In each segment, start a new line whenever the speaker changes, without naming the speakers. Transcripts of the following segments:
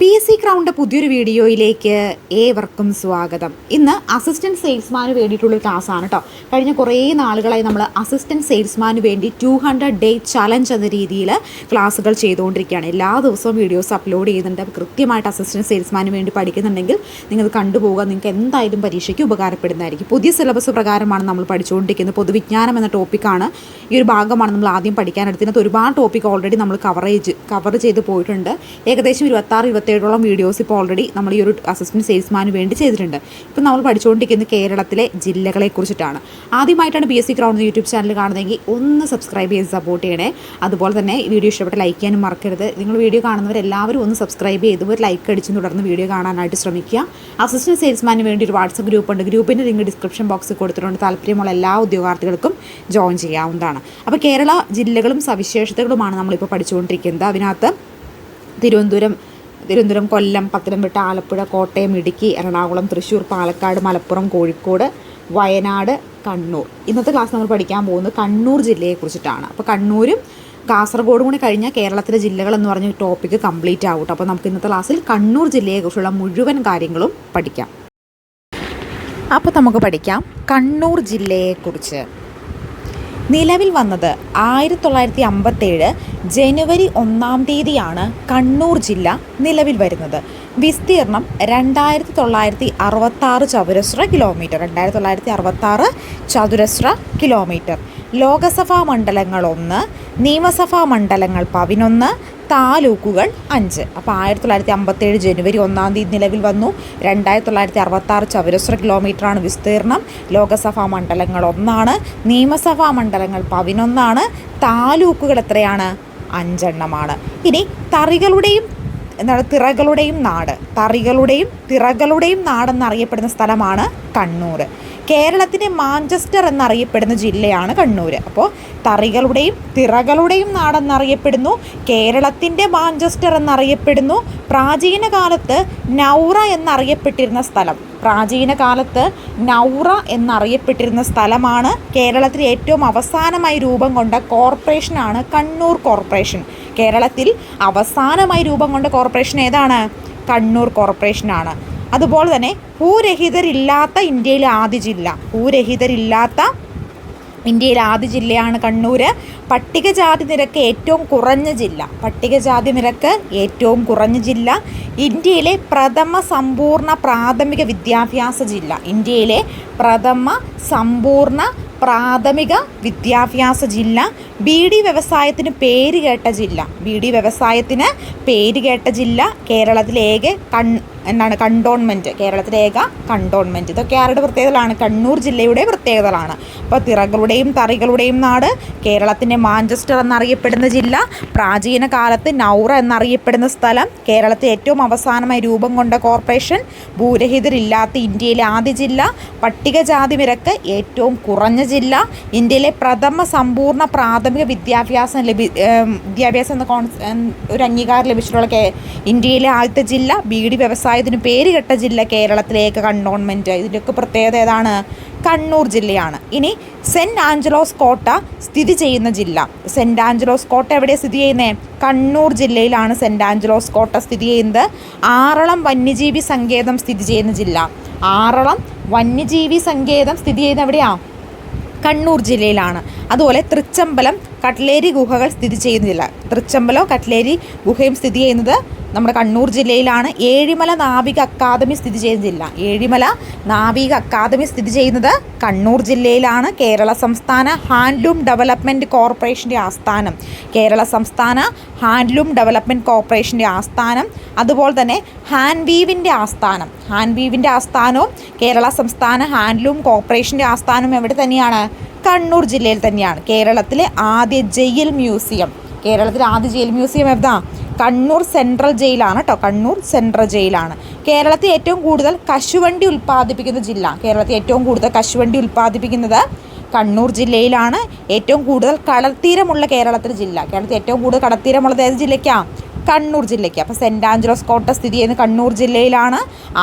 P S C crowned പുതിയൊരു വീഡിയോയിലേക്ക് ഏവർക്കും സ്വാഗതം. ഇന്ന് അസിസ്റ്റന്റ് സെയിൽസ്മാന് വേണ്ടിയിട്ടുള്ള ആണ് കേട്ടോ കഴിഞ്ഞ കുറേ നാളുകളായി നമ്മൾ അസിസ്റ്റന്റ് സെയിൽസ്മാന് വേണ്ടി ടു ഹൺഡ്രഡ് ഡേ ചലഞ്ച് എന്ന രീതിയിൽ ക്ലാസ്സുകൾ ചെയ്തുകൊണ്ടിരിക്കുകയാണ്. എല്ലാ ദിവസവും വീഡിയോസ് അപ്ലോഡ് ചെയ്യുന്നുണ്ട്. കൃത്യമായിട്ട് അസിസ്റ്റന്റ് സെയിൽസ്മാന് വേണ്ടി പഠിക്കുന്നുണ്ടെങ്കിൽ നിങ്ങൾ കണ്ടുപോകുക നിങ്ങൾക്ക് എന്തായാലും പരീക്ഷയ്ക്ക് ഉപകാരപ്പെടുന്നതായിരിക്കും. പുതിയ സിലബസ് പ്രകാരമാണ് നമ്മൾ പഠിച്ചുകൊണ്ടിരിക്കുന്നത്. പൊതുവിജ്ഞാനം എന്ന ടോപ്പിക്കാണ് ഈ ഒരു ഭാഗമാണ് നമ്മൾ ആദ്യം പഠിക്കാനെടുത്തതിനകത്ത് ഒരുപാട് ടോപ്പിക് ഓൾറെഡി നമ്മൾ കവറേജ് കവർ ചെയ്ത് പോയിട്ടുണ്ട്. ഏകദേശം ഇരുപത്താറ് ഇരുപത്തേഴോളം വീഡിയോസ് ഇപ്പോൾ ഓൾറെഡി നമ്മൾ ഈ ഒരു അസിസ്റ്റന്റ് സെയിൽസ്മാന് വേണ്ടി ചെയ്തിട്ടുണ്ട്. ഇപ്പം നമ്മൾ പഠിച്ചുകൊണ്ടിരിക്കുന്നത് കേരളത്തിലെ ജില്ലകളെ കുറിച്ചിട്ടാണ്. ആദ്യമായിട്ടാണ് B S C ground YouTube channel കാണുന്നതെങ്കിൽ ഒന്ന് സബ്സ്ക്രൈബ് ചെയ്ത് സപ്പോർട്ട് ചെയ്യണേ. അതുപോലെ തന്നെ വീഡിയോ ഇഷ്ടപ്പെട്ട് ലൈക്ക് ചെയ്യാനും മറക്കരുത്. നിങ്ങൾ വീഡിയോ കാണുന്നവരെല്ലാവരും ഒന്ന് സബ്സ്ക്രൈബ് ചെയ്ത് ഒരു ലൈക്ക് അടിച്ച് തുടർന്ന് വീഡിയോ കാണാനായിട്ട് ശ്രമിക്കുക. അസിസ്റ്റന്റ് സെയിൽസ്മാന് വേണ്ടി ഒരു വാട്സപ്പ് ഗ്രൂപ്പ് ഉണ്ട്. ഗ്രൂപ്പിന്റെ ലിങ്ക് ഡിസ്ക്രിപ്ഷൻ ബോക്സിൽ കൊടുത്തിട്ടുണ്ട്. താല്പര്യമുള്ള എല്ലാ ഉദ്യോഗാർത്ഥികൾക്കും ജോയിൻ ചെയ്യാവുന്നതാണ്. അപ്പോൾ കേരള ജില്ലകളും സവിശേഷതകളുമാണ് നമ്മളിപ്പോൾ പഠിച്ചുകൊണ്ടിരിക്കുന്നത്. അതിനകത്ത് തിരുവനന്തപുരം തിരുവനന്തപുരം കൊല്ലം പത്തനംതിട്ട ആലപ്പുഴ കോട്ടയം ഇടുക്കി എറണാകുളം തൃശ്ശൂർ പാലക്കാട് മലപ്പുറം കോഴിക്കോട് വയനാട് കണ്ണൂർ. ഇന്നത്തെ ക്ലാസ് നമ്മൾ പഠിക്കാൻ പോകുന്നത് കണ്ണൂർ ജില്ലയെക്കുറിച്ചിട്ടാണ് അപ്പോൾ കണ്ണൂരും കാസർഗോഡും കൂടി കഴിഞ്ഞാൽ കേരളത്തിലെ ജില്ലകൾ എന്ന് പറഞ്ഞ ടോപ്പിക്ക് കംപ്ലീറ്റ് ആവും അപ്പോൾ നമുക്ക് ഇന്നത്തെ ക്ലാസ്സിൽ കണ്ണൂർ ജില്ലയെക്കുറിച്ചുള്ള മുഴുവൻ കാര്യങ്ങളും പഠിക്കാം. അപ്പോൾ നമുക്ക് പഠിക്കാം കണ്ണൂർ ജില്ലയെക്കുറിച്ച് നിലവിൽ വന്നത് ആയിരത്തി തൊള്ളായിരത്തി അമ്പത്തേഴ് ജനുവരി ഒന്നാം തീയതിയാണ് കണ്ണൂർ ജില്ല നിലവിൽ വരുന്നത്. വിസ്തീർണം രണ്ടായിരത്തി തൊള്ളായിരത്തി അറുപത്താറ് ചതുരശ്ര കിലോമീറ്റർ രണ്ടായിരത്തി തൊള്ളായിരത്തി അറുപത്താറ് ചതുരശ്ര കിലോമീറ്റർ. ലോകസഭാ മണ്ഡലങ്ങൾ ഒന്ന് നിയമസഭാ മണ്ഡലങ്ങൾ പതിനൊന്ന് താലൂക്കുകൾ അഞ്ച്. അപ്പോൾ ആയിരത്തി തൊള്ളായിരത്തി അമ്പത്തേഴ് ജനുവരി ഒന്നാം തീയതി നിലവിൽ വന്നു. രണ്ടായിരത്തി തൊള്ളായിരത്തി അറുപത്താറ് ചതുരശ്ര കിലോമീറ്ററാണ് വിസ്തീർണം. ലോകസഭാ മണ്ഡലങ്ങൾ ഒന്നാണ്. നിയമസഭാ മണ്ഡലങ്ങൾ പതിനൊന്നാണ്. താലൂക്കുകൾ എത്രയാണ്? അഞ്ചെണ്ണമാണ്. ഇനി തറികളുടെയും എന്താണ് തിറകളുടെയും നാട്. തറികളുടെയും തിറകളുടെയും നാടെന്നറിയപ്പെടുന്ന സ്ഥലമാണ് കണ്ണൂർ. കേരളത്തിന്റെ മാഞ്ചസ്റ്റർ എന്നറിയപ്പെടുന്ന ജില്ലയാണ് കണ്ണൂർ. അപ്പോൾ തറികളുടെയും തിറകളുടെയും നാടെന്നറിയപ്പെടുന്നു കേരളത്തിന്റെ മാഞ്ചസ്റ്റർ എന്നറിയപ്പെടുന്നു പ്രാചീന കാലത്ത് നൗറ എന്നറിയപ്പെട്ടിരുന്ന സ്ഥലം. പ്രാചീന കാലത്ത് നൗറ എന്നറിയപ്പെട്ടിരുന്ന സ്ഥലമാണ് കേരളത്തിൽ ഏറ്റവും അവസാനമായി രൂപം കൊണ്ട കോർപ്പറേഷനാണ് കണ്ണൂർ കോർപ്പറേഷൻ. കേരളത്തിൽ അവസാനമായി രൂപം കൊണ്ട കോർപ്പറേഷൻ ഏതാണ്? കണ്ണൂർ കോർപ്പറേഷനാണ്. അതുപോലെ തന്നെ ഭൂരഹിതരില്ലാത്ത ഇന്ത്യയിലെ ആദ്യ ജില്ല. ഭൂരഹിതരില്ലാത്ത ഇന്ത്യയിലെ ആദ്യ ജില്ലയാണ് കണ്ണൂർ പട്ടികജാതി നിരക്ക് ഏറ്റവും കുറഞ്ഞ ജില്ല. പട്ടികജാതി നിരക്ക് ഏറ്റവും കുറഞ്ഞ ജില്ല. ഇന്ത്യയിലെ പ്രഥമ സമ്പൂർണ പ്രാഥമിക വിദ്യാഭ്യാസ ജില്ല. ഇന്ത്യയിലെ പ്രഥമ സമ്പൂർണ പ്രാഥമിക വിദ്യാഭ്യാസ ജില്ല. ബീഡി വ്യവസായത്തിന് പേര് കേട്ട ജില്ല. ബീഡി വ്യവസായത്തിന് പേര് കേട്ട ജില്ല കേരളത്തിലെ കൺ എന്താണ് കണ്ടോൺമെന്റ് കേരളത്തിലെ കണ്ടോൺമെന്റ് ഇതൊക്കെ ആരുടെ പ്രത്യേകതകളാണ്? കണ്ണൂർ ജില്ലയുടെ പ്രത്യേകതകളാണ്. അപ്പോൾ തിറകളുടെയും തറികളുടെയും നാട് കേരളത്തിന്റെ മാഞ്ചസ്റ്റർ എന്നറിയപ്പെടുന്ന ജില്ല പ്രാചീന കാലത്ത് നൗറ എന്നറിയപ്പെടുന്ന സ്ഥലം കേരളത്തിൽ ഏറ്റവും അവസാനമായി രൂപം കൊണ്ട കോർപ്പറേഷൻ ഭൂരഹിതരില്ലാത്ത ഇന്ത്യയിലെ ആദ്യ ജില്ല പട്ടികജാതി നിരക്ക് ഏറ്റവും കുറഞ്ഞ ജില്ല ഇന്ത്യയിലെ പ്രഥമ സമ്പൂർണ പ്രാഥമിക വിദ്യാഭ്യാസം ലഭി വിദ്യാഭ്യാസം എന്ന കോൺ ഒരു അംഗീകാരം ലഭിച്ചിട്ടുള്ള കേ ഇന്ത്യയിലെ ആദ്യത്തെ ജില്ല ബീഡി വ്യവസായത്തിന് പേര് കെട്ട ജില്ല കേരളത്തിലേക്ക് കണ്ടോൺമെന്റ് ഇതിന്റെയൊക്കെ പ്രത്യേകത ഏതാണ്? കണ്ണൂർ ജില്ലയാണ്. ഇനി സെന്റ് ആഞ്ചലോസ് കോട്ട സ്ഥിതി ചെയ്യുന്ന ജില്ല. സെന്റ് ആഞ്ചലോസ് കോട്ട എവിടെ സ്ഥിതി ചെയ്യുന്നത് കണ്ണൂർ ജില്ലയിലാണ് സെന്റ് ആഞ്ചലോസ് കോട്ട സ്ഥിതി ചെയ്യുന്നത്. ആറളം വന്യജീവി സങ്കേതം സ്ഥിതി ചെയ്യുന്ന ജില്ല. ആറളം വന്യജീവി സങ്കേതം സ്ഥിതി ചെയ്യുന്ന എവിടെയാണ് കണ്ണൂർ ജില്ലയിലാണ്. അതുപോലെ തൃച്ചമ്പലം കട്ട്ലേരി ഗുഹകൾ സ്ഥിതി ചെയ്യുന്നില്ല. തൃച്ചമ്പലം കട്ട്ലേരി ഗുഹയും സ്ഥിതി ചെയ്യുന്നത് നമ്മുടെ കണ്ണൂർ ജില്ലയിലാണ് ഏഴിമല നാവിക അക്കാദമി സ്ഥിതി ചെയ്യുന്ന ജില്ല. ഏഴിമല നാവിക അക്കാദമി സ്ഥിതി ചെയ്യുന്നത് കണ്ണൂർ ജില്ലയിലാണ്. കേരള സംസ്ഥാന ഹാൻഡ്ലൂം ഡെവലപ്മെന്റ് കോർപ്പറേഷന്റെ ആസ്ഥാനം. കേരള സംസ്ഥാന ഹാൻഡ്ലൂം ഡെവലപ്മെന്റ് കോർപ്പറേഷന്റെ ആസ്ഥാനം. അതുപോലെ തന്നെ ഹാൻഡ് വീവിന്റെ ആസ്ഥാനം. ഹാൻഡ് വീവിന്റെ ആസ്ഥാനവും കേരള സംസ്ഥാന ഹാൻഡ്ലൂം കോർപ്പറേഷന്റെ ആസ്ഥാനവും എവിടെ തന്നെയാണ്? കണ്ണൂർ ജില്ലയിൽ തന്നെയാണ്. കേരളത്തിലെ ആദ്യ ജയിൽ മ്യൂസിയം. കേരളത്തിലെ ആദ്യ ജയിൽ മ്യൂസിയം എവിടാ കണ്ണൂർ സെൻട്രൽ ജയിലാണ് കേട്ടോ കണ്ണൂർ സെൻട്രൽ ജയിലാണ്. കേരളത്തിൽ ഏറ്റവും കൂടുതൽ കശുവണ്ടി ഉൽപ്പാദിപ്പിക്കുന്ന ജില്ല. കേരളത്തിൽ ഏറ്റവും കൂടുതൽ കശുവണ്ടി ഉൽപ്പാദിപ്പിക്കുന്നത് കണ്ണൂർ ജില്ലയിലാണ്. ഏറ്റവും കൂടുതൽ കടൽത്തീരമുള്ള കേരളത്തിലെ ജില്ല. കേരളത്തിൽ ഏറ്റവും കൂടുതൽ കടൽത്തീരമുള്ളത് ഏത് ജില്ലയ്ക്കാണ് കണ്ണൂർ ജില്ലയ്ക്ക്. അപ്പോൾ സെന്റ് ആഞ്ചലോസ് കോട്ട സ്ഥിതി ചെയ്യുന്നത് കണ്ണൂർ ജില്ലയിലാണ്.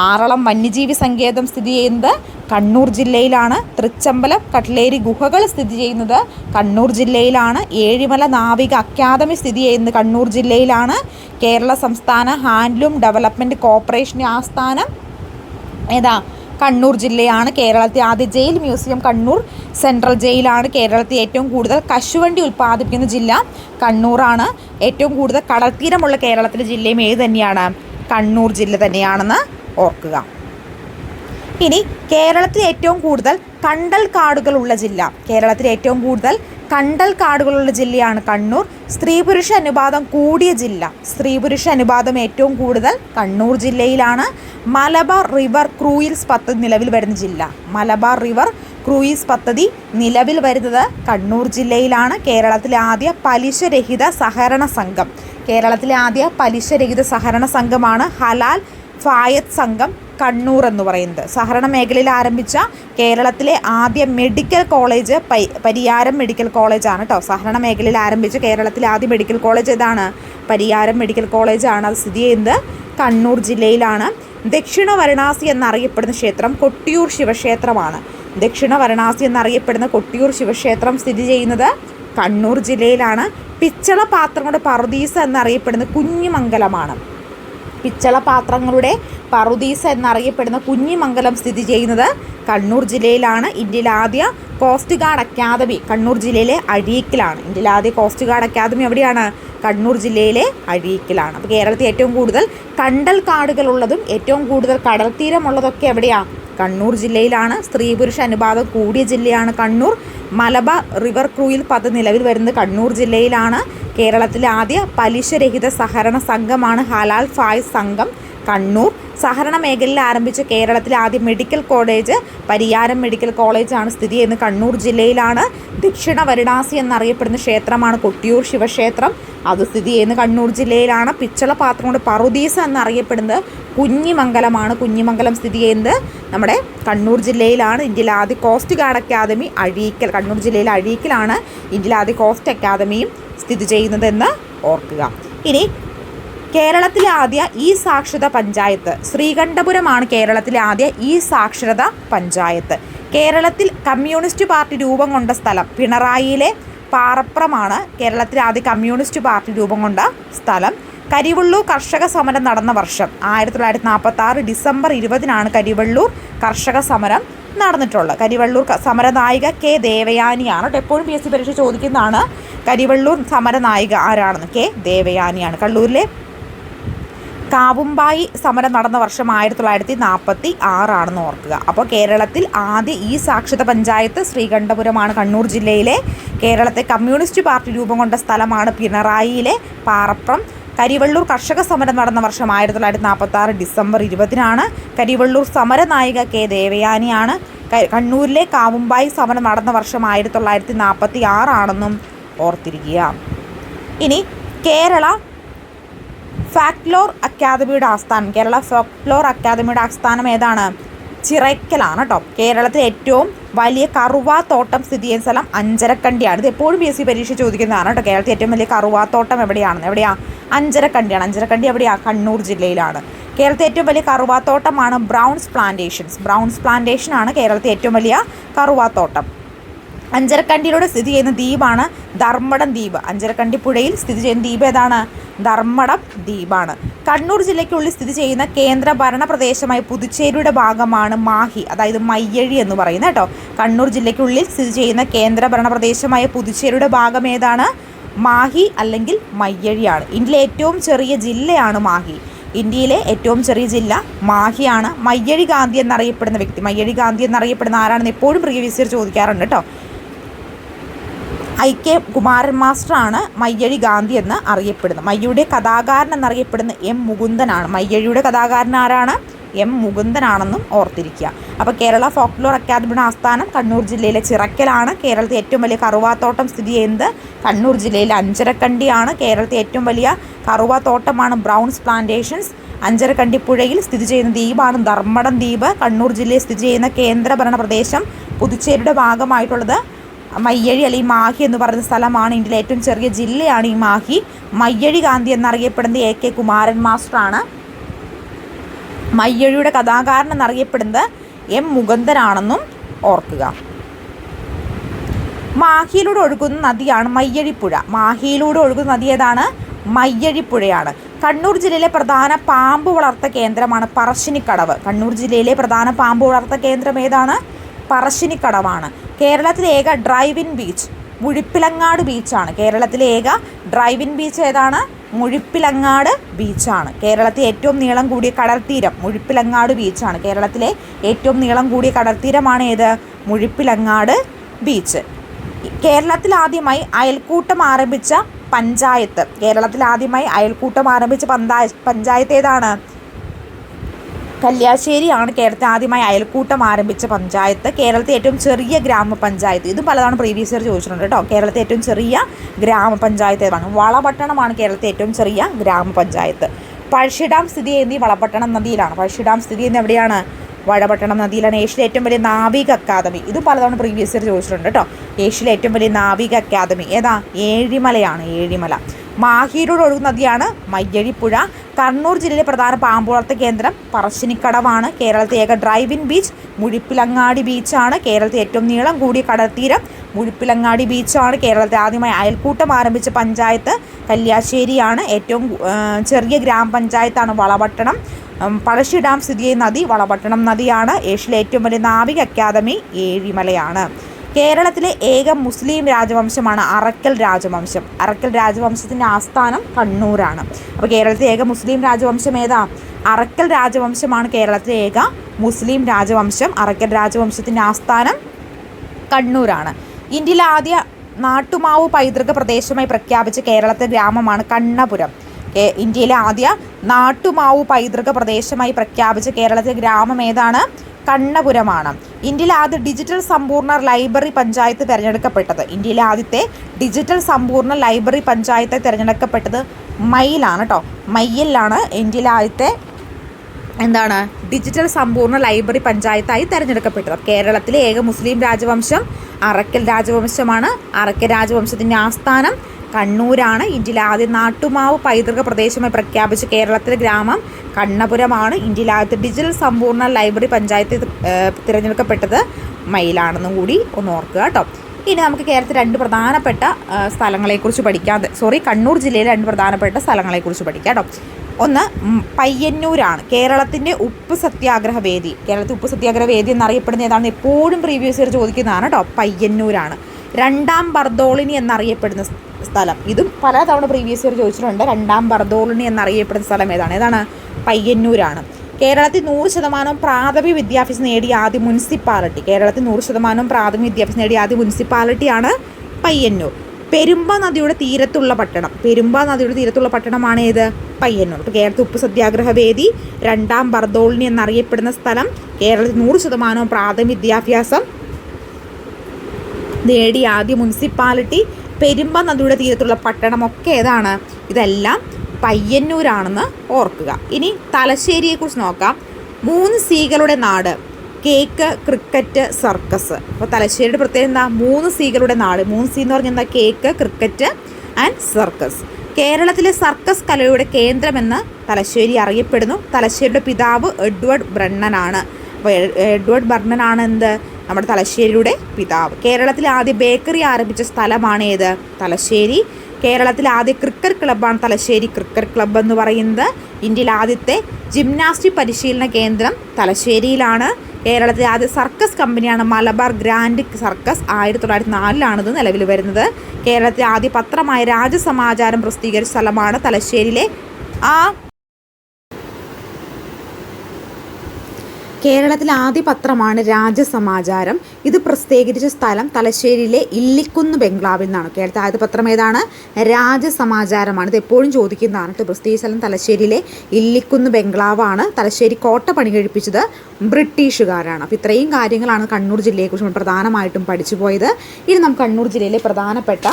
ആറളം വന്യജീവി സങ്കേതം സ്ഥിതി ചെയ്യുന്നത് കണ്ണൂർ ജില്ലയിലാണ്. തൃച്ചമ്പലം കട്ലേരി ഗുഹകൾ സ്ഥിതി ചെയ്യുന്നത് കണ്ണൂർ ജില്ലയിലാണ്. ഏഴിമല നാവിക അക്കാദമി സ്ഥിതി ചെയ്യുന്നത് കണ്ണൂർ ജില്ലയിലാണ്. കേരള സംസ്ഥാന ഹാൻഡ്ലൂം ഡെവലപ്മെന്റ് കോർപ്പറേഷൻ ആസ്ഥാനം ഏതാ? കണ്ണൂർ ജില്ലയാണ് കേരളത്തിൽ ആദ്യ ജയിൽ മ്യൂസിയം. കണ്ണൂർ സെൻട്രൽ ജയിലാണ് കേരളത്തിൽ ഏറ്റവും കൂടുതൽ കശുവണ്ടി ഉൽപ്പാദിപ്പിക്കുന്ന ജില്ല. കണ്ണൂറാണ് ഏറ്റവും കൂടുതൽ കടൽത്തീരമുള്ള കേരളത്തിലെ ജില്ലയും ഏത് തന്നെയാണ്? കണ്ണൂർ ജില്ല തന്നെയാണെന്ന് ഓർക്കുക. ഇനി കേരളത്തിൽ ഏറ്റവും കൂടുതൽ കണ്ടൽ കാടുകളുള്ള ജില്ല. കേരളത്തിൽ ഏറ്റവും കൂടുതൽ കണ്ടൽ കാടുകളുള്ള ജില്ലയാണ് കണ്ണൂർ. സ്ത്രീ പുരുഷ അനുപാതം കൂടിയ ജില്ല. സ്ത്രീ പുരുഷ അനുപാതം ഏറ്റവും കൂടുതൽ കണ്ണൂർ ജില്ലയിലാണ്. മലബാർ റിവർ ക്രൂയിൽസ് പദ്ധതി നിലവിൽ വരുന്ന ജില്ല. മലബാർ റിവർ ക്രൂയിസ് പദ്ധതി നിലവിൽ വരുന്നത് കണ്ണൂർ ജില്ലയിലാണ്. കേരളത്തിലെ ആദ്യ പലിശരഹിത സഹകരണ സംഘം. കേരളത്തിലെ ആദ്യ പലിശരഹിത സഹകരണ സംഘമാണ് ഹലാൽ ഫായത്ത് സംഘം. കണ്ണൂർ എന്ന് പറയുന്നത്. സഹകരണ മേഖലയിൽ ആരംഭിച്ച കേരളത്തിലെ ആദ്യ മെഡിക്കൽ കോളേജ് പരിയാരം മെഡിക്കൽ കോളേജാണ് കേട്ടോ സഹകരണ മേഖലയിൽ ആരംഭിച്ച കേരളത്തിലെ ആദ്യ മെഡിക്കൽ കോളേജ് ഏതാണ്? പരിയാരം മെഡിക്കൽ കോളേജാണ് അത് സ്ഥിതി ചെയ്യുന്നത് കണ്ണൂർ ജില്ലയിലാണ്. ദക്ഷിണ വരണാസി എന്നറിയപ്പെടുന്ന ക്ഷേത്രം കൊട്ടിയൂർ ശിവക്ഷേത്രമാണ്. ദക്ഷിണ വരണാസി എന്നറിയപ്പെടുന്ന കൊട്ടിയൂർ ശിവക്ഷേത്രം സ്ഥിതി ചെയ്യുന്നത് കണ്ണൂർ ജില്ലയിലാണ്. പിച്ചള പാത്രങ്ങളുടെ പറുദീസ എന്നറിയപ്പെടുന്ന കുഞ്ഞിമംഗലമാണ്. പിച്ചള പാത്രങ്ങളുടെ പറുദീസ എന്നറിയപ്പെടുന്ന കുഞ്ഞിമംഗലം സ്ഥിതി ചെയ്യുന്നത് കണ്ണൂർ ജില്ലയിലാണ്. ഇന്ത്യയിലെ ആദ്യ കോസ്റ്റ് ഗാർഡ് അക്കാദമി കണ്ണൂർ ജില്ലയിലെ അഴീക്കിലാണ്. ഇന്ത്യയിലെ ആദ്യ കോസ്റ്റ് ഗാർഡ് അക്കാദമി എവിടെയാണ്? കണ്ണൂർ ജില്ലയിലെ അഴീക്കിലാണ്. അപ്പോൾ കേരളത്തിൽ ഏറ്റവും കൂടുതൽ കണ്ടൽ കാടുകളുള്ളതും ഏറ്റവും കൂടുതൽ കടൽത്തീരമുള്ളതൊക്കെ എവിടെയാണ് കണ്ണൂർ ജില്ലയിലാണ് സ്ത്രീ പുരുഷ അനുപാതം കൂടിയ ജില്ലയാണ് കണ്ണൂർ. മലബാർ റിവർ ക്രൂയിൽ പദ്ധതി നിലവിൽ വരുന്നത് കണ്ണൂർ ജില്ലയിലാണ്. കേരളത്തിലെ ആദ്യ പലിശരഹിത സഹകരണ സംഘമാണ് ഹലാൽ ഫായ് സംഘം കണ്ണൂർ. സഹകരണ മേഖലയിൽ ആരംഭിച്ച കേരളത്തിലെ ആദ്യ മെഡിക്കൽ കോളേജ് പരിയാരം മെഡിക്കൽ കോളേജാണ് സ്ഥിതി ചെയ്യുന്നത്. കണ്ണൂർ ജില്ലയിലാണ് ദക്ഷിണ വരണാസി എന്നറിയപ്പെടുന്ന ക്ഷേത്രമാണ് കൊട്ടിയൂർ ശിവക്ഷേത്രം. അത് സ്ഥിതി ചെയ്യുന്നത് കണ്ണൂർ ജില്ലയിലാണ്. പിച്ചള പാത്രം കൊണ്ട് പറുദീസ എന്നറിയപ്പെടുന്നത് കുഞ്ഞിമംഗലമാണ്. കുഞ്ഞിമംഗലം സ്ഥിതി ചെയ്യുന്നത് നമ്മുടെ കണ്ണൂർ ജില്ലയിലാണ്. ഇന്ത്യയിലെ ആദ്യ coast guard academy Azhikkal Kannur ജില്ലയിലെ അഴീക്കലാണ് ഇന്ത്യയിലെ ആദ്യ കോസ്റ്റ് അക്കാദമിയും സ്ഥിതി ചെയ്യുന്നതെന്ന് ഓർക്കുക. ഇനി കേരളത്തിലെ ആദ്യ ഈ സാക്ഷരത പഞ്ചായത്ത്. ശ്രീകണ്ഠപുരമാണ് കേരളത്തിലെ ആദ്യ ഈ സാക്ഷരത പഞ്ചായത്ത്. കേരളത്തിൽ കമ്മ്യൂണിസ്റ്റ് പാർട്ടി രൂപം കൊണ്ട സ്ഥലം പിണറായിയിലെ പാറപ്രമാണ് കേരളത്തിലെ ആദ്യ കമ്മ്യൂണിസ്റ്റ് പാർട്ടി രൂപം കൊണ്ട സ്ഥലം. കരിവള്ളൂർ കർഷക സമരം നടന്ന വർഷം. ആയിരത്തി തൊള്ളായിരത്തി നാൽപ്പത്തി ആറ് ഡിസംബർ ഇരുപതിനാണ് കരിവള്ളൂർ കർഷക സമരം നടന്നിട്ടുള്ളത്. കരിവള്ളൂർ സമരനായിക കെ ദേവയാനിയാണ്. എപ്പോഴും പി എസ് സി പരീക്ഷ ചോദിക്കുന്നതാണ് കരിവള്ളൂർ സമരനായിക ആരാണെന്ന്. കെ ദേവയാനിയാണ്. കണ്ണൂരിലെ കാവുമ്പായി സമരം നടന്ന വർഷം ആയിരത്തി തൊള്ളായിരത്തി നാൽപ്പത്തി ആറാണെന്ന് ഓർക്കുക. അപ്പോൾ കേരളത്തിൽ ആദ്യ ഈ സാക്ഷിത പഞ്ചായത്ത് ശ്രീകണ്ഠപുരമാണ്. കണ്ണൂർ ജില്ലയിലെ കേരളത്തെ കമ്മ്യൂണിസ്റ്റ് പാർട്ടി രൂപം കൊണ്ട സ്ഥലമാണ് പിണറായിയിലെ പാറപ്രം. കരിവള്ളൂർ കർഷക സമരം നടന്ന വർഷം ആയിരത്തി തൊള്ളായിരത്തി നാൽപ്പത്തി ആറ് ഡിസംബർ ഇരുപതിനാണ്. കരിവള്ളൂർ സമരനായിക കെ ദേവയാനിയാണ്. കണ്ണൂരിലെ കാവുമ്പായി സമരം നടന്ന വർഷം ആയിരത്തി തൊള്ളായിരത്തി നാൽപ്പത്തി ആറാണെന്നും ഓർത്തിരിക്കുക. ഇനി കേരള ഫാക്ലോർ അക്കാദമിയുടെ ആസ്ഥാനം. കേരള ഫോക്ലോർ അക്കാദമിയുടെ ആസ്ഥാനം ഏതാണ്? ചിറയ്ക്കലാണ് കേട്ടോ കേരളത്തിലെ ഏറ്റവും വലിയ കറുവാത്തോട്ടം സ്ഥിതി ചെയ്യുന്ന സ്ഥലം അഞ്ചരക്കണ്ടിയാണ്. ഇത് എപ്പോഴും പി എസ് സി പരീക്ഷ ചോദിക്കുന്നതാണ് കേട്ടോ കേരളത്തിലെ ഏറ്റവും വലിയ കറുവാത്തോട്ടം എവിടെയാണെന്ന്. എവിടെയാ? അഞ്ചരക്കണ്ടിയാണ്. അഞ്ചരക്കണ്ടി എവിടെയാ കണ്ണൂർ ജില്ലയിലാണ്. കേരളത്തിലെ ഏറ്റവും വലിയ കറുവാത്തോട്ടമാണ് ബ്രൗൺസ് പ്ലാന്റേഷൻസ്. ബ്രൗൺസ് പ്ലാന്റേഷൻ ആണ് കേരളത്തിലെ ഏറ്റവും വലിയ കറുവാത്തോട്ടം. അഞ്ചരക്കണ്ടിയിലൂടെ സ്ഥിതി ചെയ്യുന്ന ദ്വീപാണ് ധർമ്മടം ദ്വീപ്. അഞ്ചരക്കണ്ടി പുഴയിൽ സ്ഥിതി ചെയ്യുന്ന ദ്വീപ് ഏതാണ്? ധർമ്മടം ദ്വീപാണ്. കണ്ണൂർ ജില്ലയ്ക്കുള്ളിൽ സ്ഥിതി ചെയ്യുന്ന കേന്ദ്ര ഭരണ പ്രദേശമായ പുതുച്ചേരിയുടെ ഭാഗമാണ് മാഹി അതായത് മയ്യഴി എന്ന് പറയുന്നത് കേട്ടോ. കണ്ണൂർ ജില്ലയ്ക്കുള്ളിൽ സ്ഥിതി ചെയ്യുന്ന കേന്ദ്ര ഭരണ പ്രദേശമായ പുതുച്ചേരിയുടെ ഭാഗം ഏതാണ്? മാഹി അല്ലെങ്കിൽ മയ്യഴിയാണ്. ഇന്ത്യയിലെ ഏറ്റവും ചെറിയ ജില്ലയാണ് മാഹി. ഇന്ത്യയിലെ ഏറ്റവും ചെറിയ ജില്ല മാഹിയാണ്. മയ്യഴി ഗാന്ധി എന്നറിയപ്പെടുന്ന വ്യക്തി മയ്യഴി ഗാന്ധി എന്നറിയപ്പെടുന്ന ആരാണെന്ന് എപ്പോഴും പ്രീവിയസ് ഇയർ ചോദിക്കാറുണ്ട് കേട്ടോ. ഐ കെ കുമാരൻ മാസ്റ്ററാണ് മയ്യഴി ഗാന്ധി എന്ന് അറിയപ്പെടുന്നത്. മയ്യയുടെ കഥാകാരൻ എന്നറിയപ്പെടുന്ന എം മുകുന്ദനാണ്. മയ്യഴിയുടെ കഥാകാരൻ ആരാണ്? എം മുകുന്ദനാണെന്നും ഓർത്തിരിക്കുക. അപ്പോൾ കേരള ഫോക്ലോർ അക്കാദമിയുടെ ആസ്ഥാനം കണ്ണൂർ ജില്ലയിലെ ചിറക്കലാണ്. കേരളത്തിലെ ഏറ്റവും വലിയ കറുവാത്തോട്ടം സ്ഥിതി ചെയ്യുന്നത് കണ്ണൂർ ജില്ലയിലെ അഞ്ചരക്കണ്ടിയാണ്. കേരളത്തിലെ ഏറ്റവും വലിയ കറുവാത്തോട്ടമാണ് ബ്രൗൺസ് പ്ലാന്റേഷൻസ്. അഞ്ചരക്കണ്ടി പുഴയിൽ സ്ഥിതി ചെയ്യുന്ന ദ്വീപാണ് ധർമ്മടം ദ്വീപ്. കണ്ണൂർ ജില്ലയിൽ സ്ഥിതി ചെയ്യുന്ന കേന്ദ്രഭരണ പ്രദേശം പുതുച്ചേരിയുടെ ഭാഗമായിട്ടുള്ളത് മയ്യഴി അല്ലെങ്കിൽ മാഹി എന്ന് പറയുന്ന സ്ഥലമാണ് ഇന്ത്യയിലെ ഏറ്റവും ചെറിയ ജില്ലയാണ് ഈ മാഹി. മയ്യഴി ഗാന്ധി എന്നറിയപ്പെടുന്നത് എ കെ കുമാരൻ മാസ്റ്ററാണ്. മയ്യഴിയുടെ കഥാകാരൻ എന്നറിയപ്പെടുന്നത് എം മുകുന്ദനാണെന്നും ഓർക്കുക. മാഹിയിലൂടെ ഒഴുകുന്ന നദിയാണ് മയ്യഴിപ്പുഴ. മാഹിയിലൂടെ ഒഴുകുന്ന നദി ഏതാണ്? മയ്യഴിപ്പുഴയാണ്. കണ്ണൂർ ജില്ലയിലെ പ്രധാന പാമ്പ് വളർത്ത കേന്ദ്രമാണ് പറശ്ശിനിക്കടവ്. കണ്ണൂർ ജില്ലയിലെ പ്രധാന പാമ്പ് വളർത്ത കേന്ദ്രം ഏതാണ്? പറശ്ശിനിക്കടവാണ്. കേരളത്തിലെ ഏക ഡ്രൈവിൻ ബീച്ച് മുഴിപ്പിലങ്ങാട് ബീച്ചാണ്. കേരളത്തിലെ ഏക ഡ്രൈവിൻ ബീച്ച് ഏതാണ്? മുഴിപ്പിലങ്ങാട് ബീച്ചാണ്. കേരളത്തിലെ ഏറ്റവും നീളം കൂടിയ കടൽത്തീരം മുഴിപ്പിലങ്ങാട് ബീച്ചാണ്. കേരളത്തിലെ ഏറ്റവും നീളം കൂടിയ കടൽത്തീരമാണ് ഏത്? മുഴിപ്പിലങ്ങാട് ബീച്ച്. കേരളത്തിൽ ആദ്യമായി അയൽക്കൂട്ടം ആരംഭിച്ച പഞ്ചായത്ത്. കേരളത്തിൽ ആദ്യമായി അയൽക്കൂട്ടം ആരംഭിച്ച പഞ്ചായത്ത് ഏതാണ്? കല്യാശ്ശേരിയാണ് കേരളത്തിൽ ആദ്യമായി അയൽക്കൂട്ടം ആരംഭിച്ച പഞ്ചായത്ത്. കേരളത്തിലെ ഏറ്റവും ചെറിയ ഗ്രാമപഞ്ചായത്ത്. ഇതും പലതാണ് പ്രീവിയസ് ഇയർ ചോദിച്ചിട്ടുണ്ട് കേട്ടോ. കേരളത്തിലെ ഏറ്റവും ചെറിയ ഗ്രാമപഞ്ചായത്ത് ഏതാണ്? വളപട്ടണമാണ് കേരളത്തിലെ ഏറ്റവും ചെറിയ ഗ്രാമപഞ്ചായത്ത്. പഴശ്ശി ഡാം സ്ഥിതി ചെയ്യുന്നത് വളപട്ടണം നദിയിലാണ്. പഴശ്ശി ഡാം സ്ഥിതി ചെയ്യുന്നത് എവിടെയാണ്? വഴപട്ടണം നദിയിലാണ്. ഏഷ്യയിലെ ഏറ്റവും വലിയ നാവിക അക്കാദമി. ഇത് പലതവണ പ്രീവിയസ് ഇയർ ചോദിച്ചിട്ടുണ്ട് കേട്ടോ. ഏഷ്യയിലെ ഏറ്റവും വലിയ നാവിക അക്കാദമി. ഏതാ? ഏഴിമലയാണ്. ഏഴിമല. മാഹിയിലൂടെ ഒഴുകുന്ന നദിയാണ് മയ്യഴിപ്പുഴ. കണ്ണൂർ ജില്ലയിലെ പ്രധാന പാമ്പുവളർത്ത കേന്ദ്രം പറശ്ശിനിക്കടവാണ്. കേരളത്തിലെ ഏക ഡ്രൈവിൻ ബീച്ച് മുഴിപ്പിലങ്ങാടി ബീച്ചാണ്. കേരളത്തിലെ ഏറ്റവും നീളം കൂടിയ കടൽത്തീരം മുഴിപ്പിലങ്ങാടി ബീച്ചാണ്. കേരളത്തിൽ ആദ്യമായി അയൽക്കൂട്ടം ആരംഭിച്ച പഞ്ചായത്ത് കല്യാശ്ശേരിയാണ്. ഏറ്റവും ചെറിയ ഗ്രാമപഞ്ചായത്താണ് വളപട്ടണം. പഴശ്ശി ഡാം സ്ഥിതി ചെയ്യുന്ന നദി വളപട്ടണം നദിയാണ്. ഏഷ്യയിലെ ഏറ്റവും വലിയ നാവിക അക്കാദമി ഏഴിമലയാണ്. കേരളത്തിലെ ഏക മുസ്ലിം രാജവംശമാണ് അറക്കൽ രാജവംശം. അറക്കൽ രാജവംശത്തിന്റെ ആസ്ഥാനം കണ്ണൂരാണ്. അപ്പോൾ കേരളത്തിലെ ഏക മുസ്ലിം രാജവംശം ഏതാ? അറക്കൽ രാജവംശമാണ് കേരളത്തിലെ ഏക മുസ്ലിം രാജവംശം. അറക്കൽ രാജവംശത്തിന്റെ ആസ്ഥാനം കണ്ണൂരാണ്. ഇന്ത്യയിലെ ആദ്യ നാട്ടുമാവ് പൈതൃക പ്രദേശമായി പ്രഖ്യാപിച്ച കേരളത്തെ ഗ്രാമമാണ് കണ്ണപുരം. ഇന്ത്യയിലെ ആദ്യ നാട്ടുമാവ് പൈതൃക പ്രദേശമായി പ്രഖ്യാപിച്ച കേരളത്തിലെ ഗ്രാമം ഏതാണ്? കണ്ണപുരമാണ്. ഇന്ത്യയിലെ ആദ്യ ഡിജിറ്റൽ സമ്പൂർണ ലൈബ്രറി പഞ്ചായത്ത് തിരഞ്ഞെടുക്കപ്പെട്ടത്. ഇന്ത്യയിലെ ആദ്യത്തെ ഡിജിറ്റൽ സമ്പൂർണ ലൈബ്രറി പഞ്ചായത്ത് തിരഞ്ഞെടുക്കപ്പെട്ടത് മയിലാണ് കേട്ടോ മയ്യലിലാണ് ഇന്ത്യയിലെ ആദ്യത്തെ എന്താണ്? ഡിജിറ്റൽ സമ്പൂർണ ലൈബ്രറി പഞ്ചായത്തായി തിരഞ്ഞെടുക്കപ്പെട്ടത്. കേരളത്തിലെ ഏക മുസ്ലിം രാജവംശം അറക്കൽ രാജവംശമാണ്. അറക്കൽ രാജവംശത്തിന്റെ ആസ്ഥാനം കണ്ണൂരാണ്. ഇന്ത്യയിലെ ആദ്യ നാട്ടുമാവ് പൈതൃക പ്രദേശമായി പ്രഖ്യാപിച്ച കേരളത്തിലെ ഗ്രാമം കണ്ണപുരമാണ്. ഇന്ത്യയിലെ ആദ്യത്തെ ഡിജിറ്റൽ സമ്പൂർണ ലൈബ്രറി പഞ്ചായത്ത് തിരഞ്ഞെടുക്കപ്പെട്ടത് മയിലാണെന്നും കൂടി ഒന്ന് ഓർക്കുക കേട്ടോ. ഇനി നമുക്ക് കേരളത്തിൽ രണ്ട് പ്രധാനപ്പെട്ട സ്ഥലങ്ങളെക്കുറിച്ച് പഠിക്കാം. സോറി കണ്ണൂർ ജില്ലയിലെ രണ്ട് പ്രധാനപ്പെട്ട സ്ഥലങ്ങളെക്കുറിച്ച് പഠിക്കാം കേട്ടോ. ഒന്ന് പയ്യന്നൂരാണ്. കേരളത്തിന്റെ ഉപ്പ് സത്യാഗ്രഹ വേദി. കേരളത്തിൽ ഉപ്പ് സത്യാഗ്രഹ വേദി എന്നറിയപ്പെടുന്ന ഏതാണ് എപ്പോഴും പ്രീവിയസ് ഇയർ ചോദിക്കുന്നതാണ് കേട്ടോ. പയ്യന്നൂരാണ്. രണ്ടാം ബർദോളിനി എന്നറിയപ്പെടുന്ന സ്ഥലം. ഇതും പല തവണ പ്രീവിയസ് ഇയർ ചോദിച്ചിട്ടുണ്ട്. രണ്ടാം ബർദോളിനി എന്നറിയപ്പെടുന്ന സ്ഥലം ഏതാണ്? ഏതാണ്? പയ്യന്നൂരാണ്. കേരളത്തിൽ നൂറ് ശതമാനം പ്രാഥമിക വിദ്യാഭ്യാസം നേടിയ ആദ്യ മുനിസിപ്പാലിറ്റി. കേരളത്തിൽ നൂറ് ശതമാനം പ്രാഥമിക വിദ്യാഭ്യാസം നേടിയ ആദ്യ മുനിസിപ്പാലിറ്റിയാണ് പയ്യന്നൂർ. പെരുമ്പ നദിയുടെ തീരത്തുള്ള പട്ടണം. പെരുമ്പ നദിയുടെ തീരത്തുള്ള പട്ടണമാണ് ഏത്? പയ്യന്നൂർ. ഇപ്പോൾ കേരളത്തിൽ ഉപ്പ് സത്യാഗ്രഹ വേദി രണ്ടാം ബർദോളിനി എന്നറിയപ്പെടുന്ന സ്ഥലം കേരളത്തിൽ നൂറ് ശതമാനം പ്രാഥമിക വിദ്യാഭ്യാസം നേടിയ ആദ്യ മുനിസിപ്പാലിറ്റി പെരുമ്പ നദിയുടെ തീരത്തുള്ള പട്ടണമൊക്കെ ഏതാണ്? ഇതെല്ലാം പയ്യന്നൂരാണെന്ന് ഓർക്കുക. ഇനി തലശ്ശേരിയെക്കുറിച്ച് നോക്കാം. മൂന്ന് സീകളുടെ നാട് കേക്ക് ക്രിക്കറ്റ് സർക്കസ്. അപ്പോൾ തലശ്ശേരിയുടെ പ്രത്യേകത എന്താ? മൂന്ന് സീകളുടെ നാട്. മൂന്ന് സീ എന്ന് പറഞ്ഞാൽ എന്താ? Cake cricket and circus. കേരളത്തിലെ സർക്കസ് കലയുടെ കേന്ദ്രമെന്ന് തലശ്ശേരി അറിയപ്പെടുന്നു. തലശ്ശേരിയുടെ പിതാവ് എഡ്വേർഡ് ബ്രണ്ണനാണ്. അപ്പോൾ എഡ്വേർഡ് ബർണനാണ് എന്ത് നമ്മുടെ തലശ്ശേരിയുടെ പിതാവ്. കേരളത്തിലെ ആദ്യ ബേക്കറി ആരംഭിച്ച സ്ഥലമാണ് ഏത്? തലശ്ശേരി. കേരളത്തിലെ ആദ്യ ക്രിക്കറ്റ് ക്ലബ്ബാണ് തലശ്ശേരി ക്രിക്കറ്റ് ക്ലബ്ബ് എന്ന് പറയുന്നത്. ഇന്ത്യയിലെ ആദ്യത്തെ ജിംനാസ്റ്റിക് പരിശീലന കേന്ദ്രം തലശ്ശേരിയിലാണ്. കേരളത്തിലെ ആദ്യ സർക്കസ് കമ്പനിയാണ് മലബാർ ഗ്രാൻഡ് സർക്കസ്. ആയിരത്തി തൊള്ളായിരത്തി നാലിലാണിത് നിലവിൽ വരുന്നത്. കേരളത്തിലെ ആദ്യ പത്രമായ രാജസമാചാരം പ്രസിദ്ധീകരിച്ച സ്ഥലമാണ് തലശ്ശേരിയിലെ ആ കേരളത്തിലെ ആദ്യ പത്രമാണ് രാജസമാചാരം. ഇത് പ്രസിദ്ധീകരിച്ച സ്ഥലം തലശ്ശേരിയിലെ ഇല്ലിക്കുന്ന് ബംഗ്ലാവിൽ നിന്നാണ്. കേരളത്തിൽ ആദ്യ പത്രം ഏതാണ്? രാജസമാചാരമാണ്. ഇത് എപ്പോഴും ചോദിക്കുന്നതാണ് കേട്ടോ. പ്രസിദ്ധീകരിച്ച സ്ഥലം തലശ്ശേരിയിലെ ഇല്ലിക്കുന്ന് ബംഗ്ലാവാണ്. തലശ്ശേരി കോട്ട പണി കഴിപ്പിച്ചത് ബ്രിട്ടീഷുകാരാണ്. അപ്പോൾ ഇത്രയും കാര്യങ്ങളാണ് കണ്ണൂർ ജില്ലയെക്കുറിച്ച് നമ്മൾ പ്രധാനമായിട്ടും പഠിച്ചു പോയത്. ഇനി നമുക്ക് കണ്ണൂർ ജില്ലയിലെ പ്രധാനപ്പെട്ട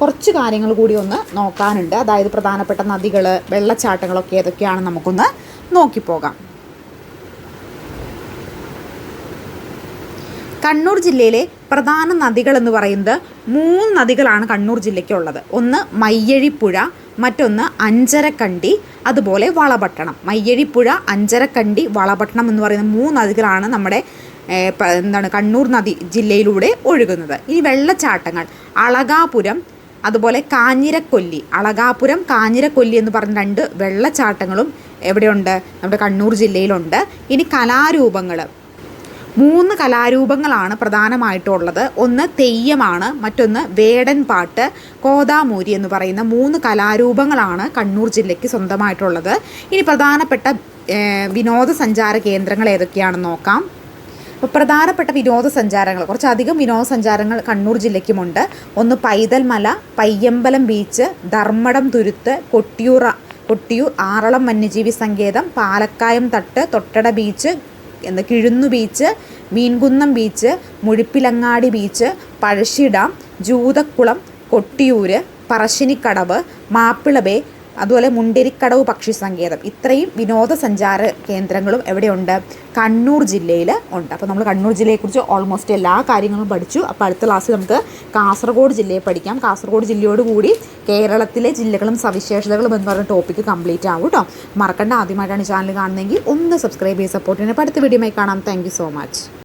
കുറച്ച് കാര്യങ്ങൾ കൂടി ഒന്ന് നോക്കാനുണ്ട്. അതായത് പ്രധാനപ്പെട്ട നദികൾ വെള്ളച്ചാട്ടങ്ങളൊക്കെ ഏതൊക്കെയാണ് നമുക്കൊന്ന് നോക്കിപ്പോകാം. കണ്ണൂർ ജില്ലയിലെ പ്രധാന നദികൾ എന്ന് പറയുന്നത് മൂന്ന് നദികളാണ് കണ്ണൂർ ജില്ലയ്ക്കുള്ളത്. ഒന്ന് മയ്യഴിപ്പുഴ മറ്റൊന്ന് അഞ്ചരക്കണ്ടി അതുപോലെ വളപട്ടണം. മയ്യഴിപ്പുഴ അഞ്ചരക്കണ്ടി വളപട്ടണം എന്ന് പറയുന്ന മൂന്ന് നദികളാണ് നമ്മുടെ എന്താണ് കണ്ണൂർ നദി ജില്ലയിലൂടെ ഒഴുകുന്നത്. ഇനി വെള്ളച്ചാട്ടങ്ങൾ. അളകാപുരം അതുപോലെ കാഞ്ഞിരക്കൊല്ലി. അളകാപുരം കാഞ്ഞിരക്കൊല്ലി എന്ന് പറഞ്ഞ രണ്ട് വെള്ളച്ചാട്ടങ്ങളും എവിടെയുണ്ട്? നമ്മുടെ കണ്ണൂർ ജില്ലയിലുണ്ട്. ഇനി കലാരൂപങ്ങൾ മൂന്ന് കലാരൂപങ്ങളാണ് പ്രധാനമായിട്ടുള്ളത്. ഒന്ന് തെയ്യമാണ് മറ്റൊന്ന് വേടൻ പാട്ട് കോതാമൂരി എന്ന് പറയുന്ന മൂന്ന് കലാരൂപങ്ങളാണ് കണ്ണൂർ ജില്ലയ്ക്ക് സ്വന്തമായിട്ടുള്ളത്. ഇനി പ്രധാനപ്പെട്ട വിനോദസഞ്ചാര കേന്ദ്രങ്ങൾ ഏതൊക്കെയാണെന്ന് നോക്കാം. അപ്പോൾ പ്രധാനപ്പെട്ട വിനോദസഞ്ചാരങ്ങൾ കുറച്ചധികം വിനോദസഞ്ചാരങ്ങൾ കണ്ണൂർ ജില്ലയ്ക്കുമുണ്ട്. ഒന്ന് പൈതൽമല പയ്യമ്പലം ബീച്ച് ധർമ്മടം തുരുത്ത് കൊട്ടിയൂർ കൊട്ടിയൂർ ആറളം വന്യജീവി സങ്കേതം പാലക്കായം തട്ട് തൊട്ടട ബീച്ച് എന്ന് Kizhunna beach Meenkunnu beach Muzhappilangad beach Pazhassi dam Joothakulam Kottiyoor Parassinikkadavu Mappila bay അതുപോലെ മുണ്ടേരിക്കടവ് പക്ഷി സങ്കേതം. ഇത്രയും വിനോദസഞ്ചാര കേന്ദ്രങ്ങളും എവിടെയുണ്ട്? കണ്ണൂർ ജില്ലയിൽ ഉണ്ട്. അപ്പോൾ നമ്മൾ കണ്ണൂർ ജില്ലയെക്കുറിച്ച് ഓൾമോസ്റ്റ് എല്ലാ കാര്യങ്ങളും പഠിച്ചു. അപ്പോൾ അടുത്ത ക്ലാസ്സിൽ നമുക്ക് കാസർഗോഡ് ജില്ലയെ പഠിക്കാം. കാസർഗോഡ് ജില്ലയോടുകൂടി കേരളത്തിലെ ജില്ലകളും സവിശേഷതകളും എന്ന് പറഞ്ഞ ടോപ്പിക്ക് കംപ്ലീറ്റ് ആവും കേട്ടോ മറക്കണ്ട. ആദ്യമായിട്ടാണ് ചാനൽ കാണുന്നതെങ്കിൽ ഒന്ന് സബ്സ്ക്രൈബ് ചെയ്ത് സപ്പോർട്ട് അപ്പോൾ അടുത്ത വീഡിയോമായി കാണാം. Thank so much